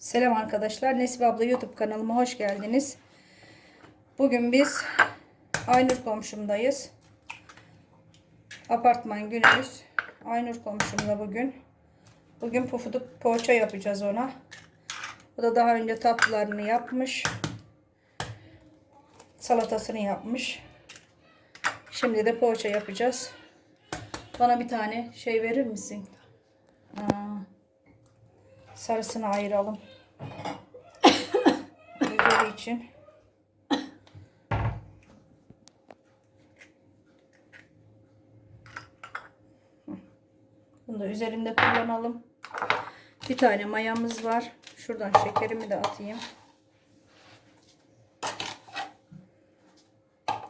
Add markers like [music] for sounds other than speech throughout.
Selam arkadaşlar. Nesibe abla YouTube kanalıma hoş geldiniz. Bugün biz Aynur komşumdayız. Apartman günümüz. Aynur komşumla bugün. Bugün pufuduk poğaça yapacağız ona. O da daha önce tatlılarını yapmış. Salatasını yapmış. Şimdi de poğaça yapacağız. Bana bir tane şey verir misin? Aa, sarısını ayıralım. [coughs] Üzeri için. Bunu da üzerinde kullanalım. Bir tane mayamız var. Şuradan şekerimi de atayım.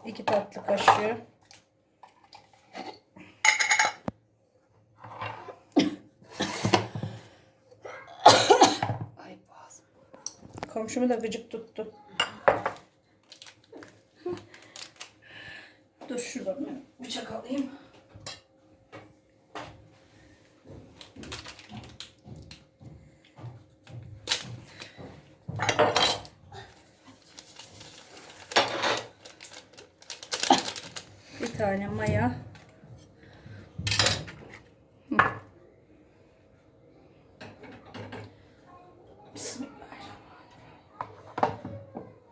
İki tatlı kaşığı. Komşumu da gıcık tuttu. Dur şuradan bıçak alayım. Bir tane maya. Hı.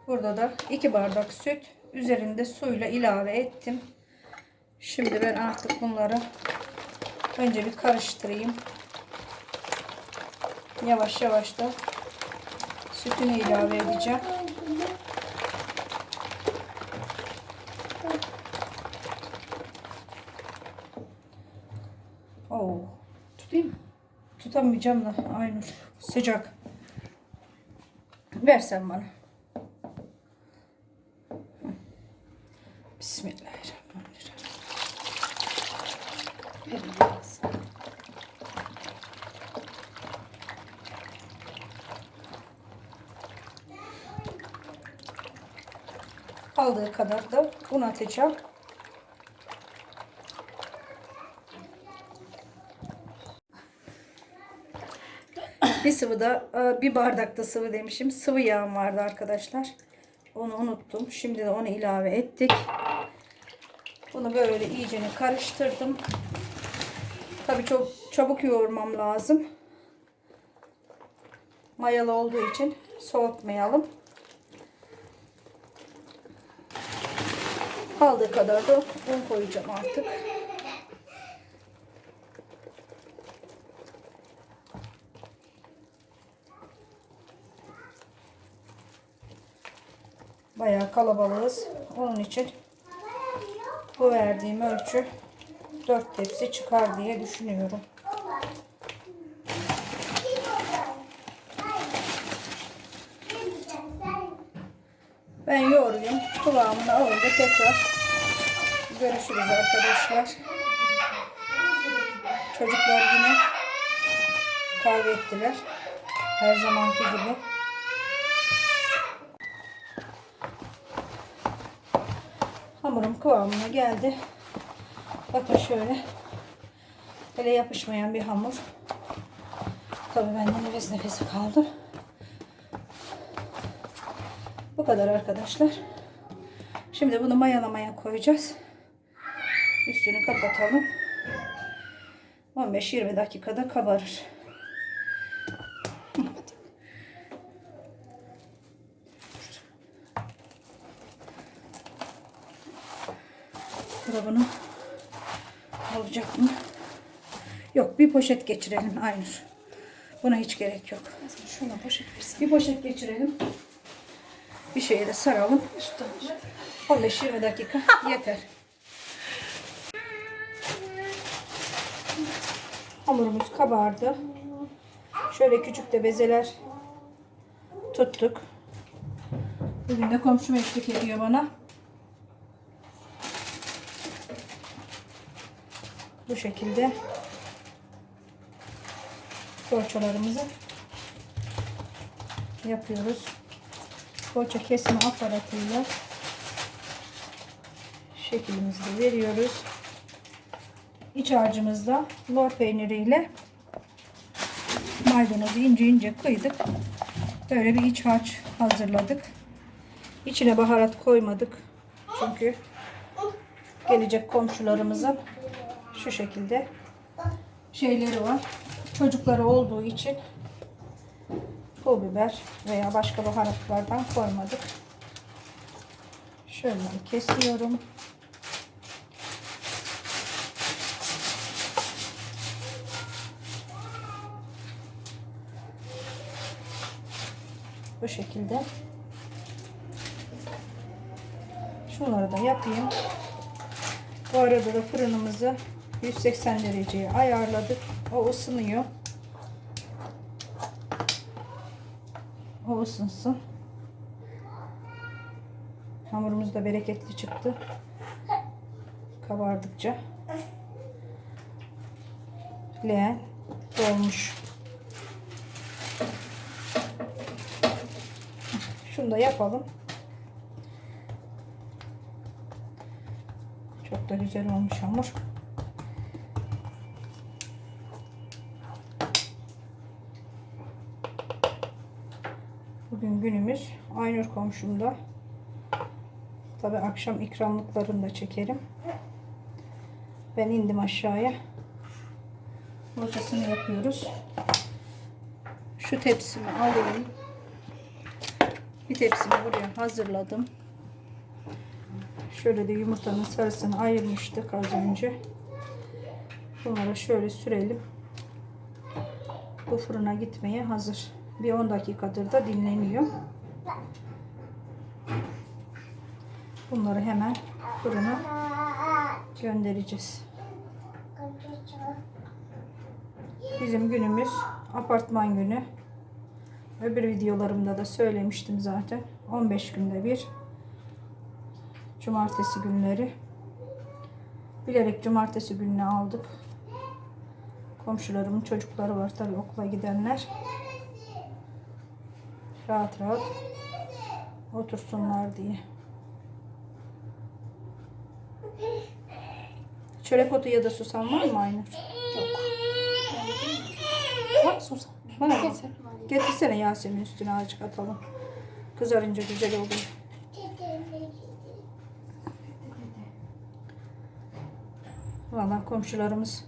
Burada da 2 bardak süt üzerinde suyla ilave ettim. Şimdi ben artık bunları önce bir karıştırayım. Yavaş yavaş da sütünü ilave edeceğim. Oo, Tutayım mı? tutamayacağım da Aynur sıcak. Versen bana. Hı. Bismillahirrahmanirrahim. Verin biraz. Aldığı kadar da un atacağım. Bir sıvı da e, bir bardakta sıvı demişim. Sıvı yağım vardı arkadaşlar. Onu unuttum. Şimdi de onu ilave ettik. Bunu böyle iyicene karıştırdım. Tabii çok çabuk yoğurmam lazım. Mayalı olduğu için soğutmayalım. Aldığı kadar da un koyacağım artık. Bayağı kalabalığız. Onun için bu verdiğim ölçü 4 tepsi çıkar diye düşünüyorum. Ben yoğurayım. Kıvamını alınca tekrar görüşürüz arkadaşlar. Çocuklar yine kavga ettiler. Her zamanki gibi. Hamurum kıvamına geldi. Bakın şöyle. Hele yapışmayan bir hamur. Tabii benden nefes nefese kaldı. Bu kadar arkadaşlar. Şimdi bunu mayalamaya koyacağız. Üstünü kapatalım. 15-20 dakikada kabarır. Bunu olacak mı? Yok bir poşet geçirelim Aynur. Buna hiç gerek yok. Şuna poşet. Bir poşet geçirelim. Bir şeye de saralım. Üstten. 15-20 dakika [laughs] yeter. Hamurumuz kabardı. Şöyle küçük de bezeler tuttuk. Bugün de komşum eşlik ediyor bana. Bu şekilde poğaçalarımızı yapıyoruz. Poğaça kesme aparatıyla şeklimizi de veriyoruz. İç harcımızda lor peyniriyle maydanozu ince ince kıydık. Böyle bir iç harç hazırladık. İçine baharat koymadık. Çünkü gelecek komşularımızın şu şekilde şeyleri var. Çocukları olduğu için pul biber veya başka baharatlardan koymadık. Şöyle kesiyorum. Bu şekilde. Şunları da yapayım. Bu arada da fırınımızı 180 dereceye ayarladık. O ısınıyor. O ısınsın. Hamurumuz da bereketli çıktı. Kabardıkça. Leğen dolmuş. Şunu da yapalım. Çok da güzel olmuş hamur. Bugün günümüz Aynur komşumda. Tabi akşam ikramlıklarını da çekerim. Ben indim aşağıya. Ortasını yapıyoruz. Şu tepsimi alayım. Bir tepsimi buraya hazırladım. Şöyle de yumurtanın sarısını ayırmıştık az önce. Bunları şöyle sürelim. Bu fırına gitmeye hazır. Bir 10 dakikadır da dinleniyor. Bunları hemen fırına göndereceğiz. Bizim günümüz apartman günü. Öbür videolarımda da söylemiştim zaten. 15 günde bir. Cumartesi günleri. Bilerek cumartesi gününe aldık. Komşularımın çocukları var tabii okula gidenler. Rahat rahat otursunlar diye. Çörek otu ya da susam var mı Aynur? Bak susam. Mı? Getir. Getirsene Yasemin üstüne azıcık atalım. Kızarınca güzel oluyor. Valla komşularımız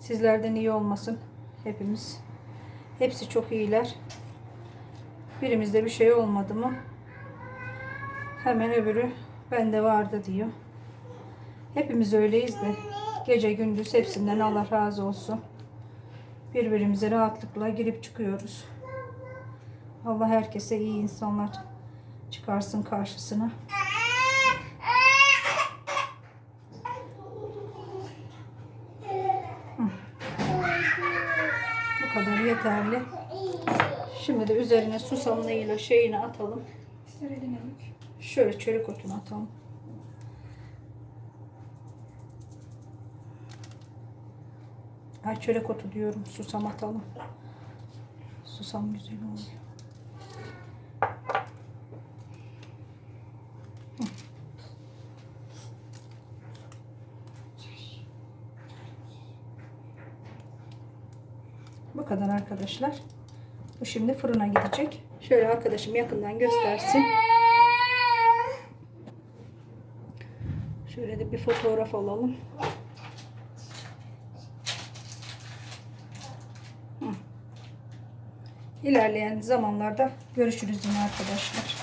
sizlerden iyi olmasın. Hepimiz. Hepsi çok iyiler. Birimizde bir şey olmadı mı hemen öbürü bende vardı diyor. Hepimiz öyleyiz de gece gündüz hepsinden Allah razı olsun. Birbirimize rahatlıkla girip çıkıyoruz. Allah herkese iyi insanlar çıkarsın karşısına. Bu kadar yeterli. Şimdi de üzerine susamlığıyla şeyini atalım. İster. Şöyle çörek otunu atalım. Ay çörek otu diyorum. Susam atalım. Susam güzel oluyor. Bu kadar arkadaşlar. Şimdi fırına gidecek. Şöyle arkadaşım yakından göstersin. Şöyle de bir fotoğraf alalım. İlerleyen zamanlarda görüşürüz yine arkadaşlar.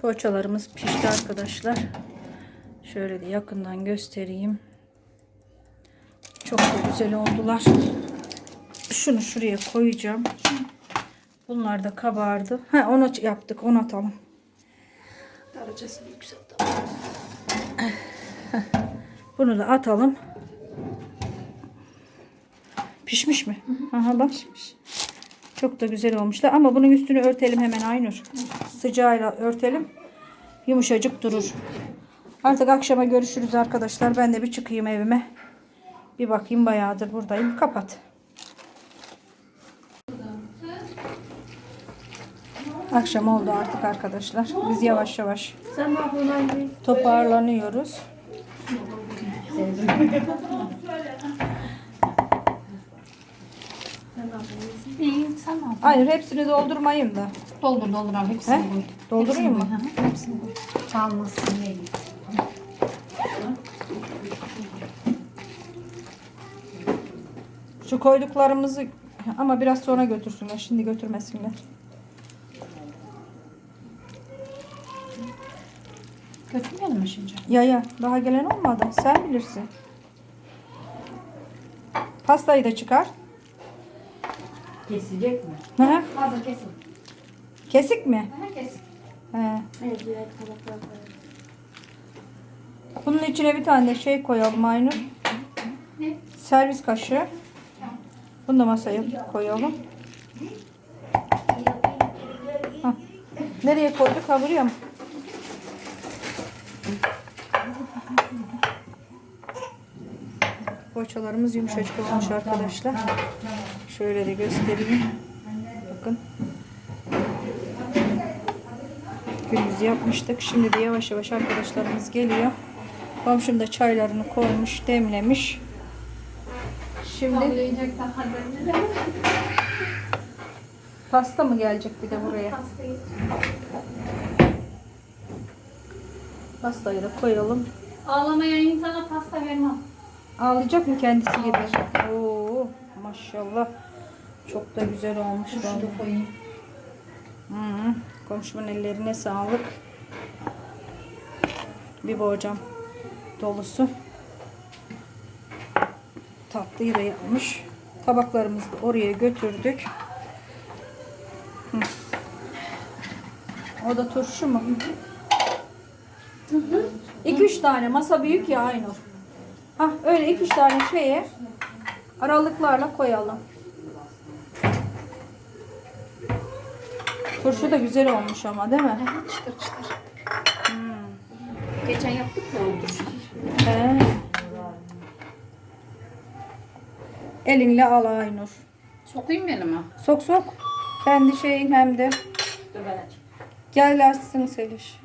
Poğaçalarımız pişti arkadaşlar. Şöyle de yakından göstereyim. Çok da güzel oldular. Şunu şuraya koyacağım. Bunlar da kabardı. Ha onu yaptık. Onu atalım. Daracasını yükselt. Bunu da atalım. Pişmiş mi? Aha bak. Çok da güzel olmuşlar. Ama bunun üstünü örtelim hemen Aynur. Sıcağıyla örtelim. Yumuşacık durur. Artık akşama görüşürüz arkadaşlar. Ben de bir çıkayım evime. Bir bakayım bayağıdır buradayım. Kapat. Akşam oldu artık arkadaşlar. Biz yavaş yavaş toparlanıyoruz. sen ne yaptın? Hayır hepsini doldurmayayım da. Doldur doldur abi hepsini He? koy. Doldurayım mı? Hepsini koy. Çalmasın. Şu koyduklarımızı ama biraz sonra götürsünler. Şimdi götürmesinler. Götürmeyelim mi şimdi? Ya ya daha gelen olmadı. Sen bilirsin. Pastayı da çıkar. Kesecek mi? Hı hı. Hazır kesin. Kesik mi? Aha kesin. He. Evet direkt tabaklar koyalım. Bunun içine bir tane de şey koyalım Aynur. Ne? Servis kaşığı. Bunu da masaya koyalım. Hah. Nereye koyduk? Ha buraya mı? Poğaçalarımız yumuşacık olmuş arkadaşlar. Şöyle de göstereyim. Bakın. Gündüz yapmıştık. Şimdi de yavaş yavaş arkadaşlarımız geliyor. Komşum da çaylarını koymuş, demlemiş. Şimdi pasta mı gelecek bir de buraya? Pastayı. Pastayı da koyalım. Ağlamayan insana pasta vermem. Ağlayacak mı kendisi gibi? Oo, maşallah. Çok da güzel olmuş. Şunu vallahi. da koyayım. Hı, komşumun ellerine sağlık. Bir borcam dolusu. Tatlıyı da yapmış. Tabaklarımızı oraya götürdük. Hı. O da turşu mu? 2-3 tane masa büyük ya Aynur. Hah öyle 2-3 tane şeye aralıklarla koyalım. Turşu da güzel olmuş ama değil mi? Çıtır çıtır. Geçen yaptık ya o turşu. Elinle al Aynur. Sokayım elime. Sok sok. Kendi şeyin hem de. Dur ben açayım. Gel açsın Seliş.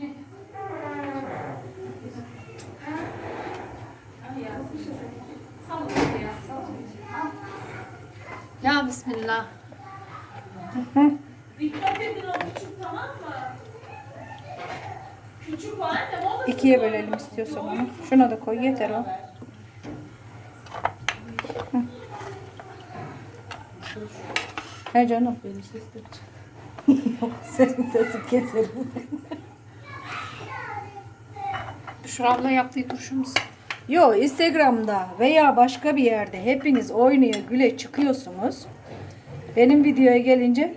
Ya bismillah. Dikkat edin o küçük tamam mı? Küçük var annem o da İkiye bölelim istiyorsan onu. Şuna da koy yeter o. He canım. benim sesim. [laughs] Yok senin sesi keserim. Büşra abla yaptığı turşumuz. Yo Instagram'da veya başka bir yerde hepiniz oynaya güle çıkıyorsunuz. Benim videoya gelince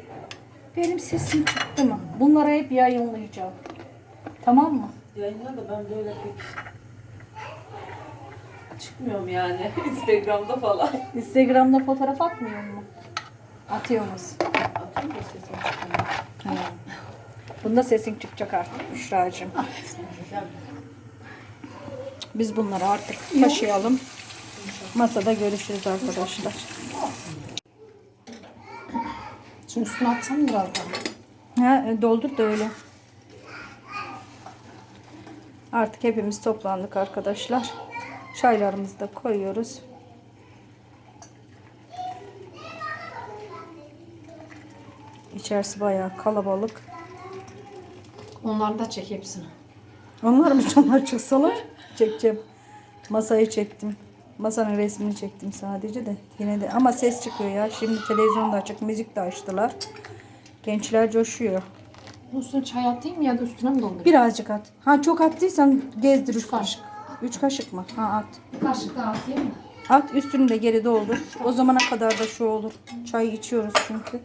benim sesim çıktı mı? Bunları hep yayınlayacağım. Tamam mı? Yayınla da ben böyle pek çıkmıyorum yani [laughs] Instagram'da falan. Instagram'da fotoğraf atmıyor mu? Da sesim çıkmıyor. Bunda sesin çıkacak artık Büşra'cığım. Biz bunları artık taşıyalım. Masada görüşürüz arkadaşlar. Şimdi üstüne atsam biraz daha. Ha, e, doldur da öyle. Artık hepimiz toplandık arkadaşlar. Çaylarımızı da koyuyoruz. İçerisi bayağı kalabalık. Onları da çek hepsini. Onlar mı [laughs] onlar çıksalar çekeceğim. Masayı çektim. Masanın resmini çektim sadece de. Yine de ama ses çıkıyor ya. Şimdi televizyon da açık, müzik de açtılar. Gençler coşuyor. Bunun üstüne çay atayım ya da üstüne mi doldurayım? Birazcık at. Ha çok attıysan gezdir üstüne. kaşık. Üç kaşık mı? Ha at. Bir kaşık daha atayım mı? At üstünü de geri doldur. O zamana kadar da şu olur. Çay içiyoruz çünkü.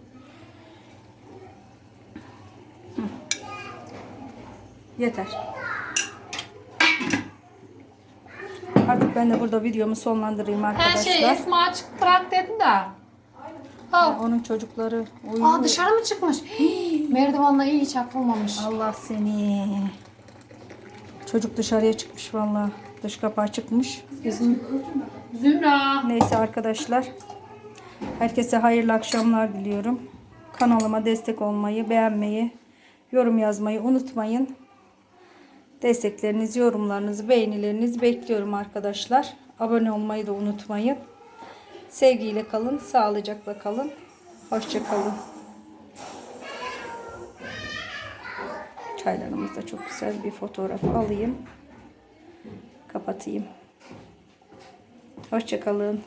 Yeter. Artık ben de burada videomu sonlandırayım Her arkadaşlar. şey Esma açık bırak dedi de. Al. Onun çocukları uyuyor. Aa dışarı mı çıkmış? [gasps] Hii, Merdivanla iyi hiç yapılmamış. Allah seni. Çocuk dışarıya çıkmış vallahi. Dış kapağı çıkmış. Bizim Zümra. Neyse arkadaşlar. Herkese hayırlı akşamlar diliyorum. Kanalıma destek olmayı, beğenmeyi, yorum yazmayı unutmayın. Desteklerinizi, yorumlarınızı, beğenilerinizi bekliyorum arkadaşlar. Abone olmayı da unutmayın. Sevgiyle kalın, sağlıcakla kalın. Hoşçakalın. Çaylarımızda çok güzel bir fotoğraf alayım. Kapatayım. Hoşçakalın.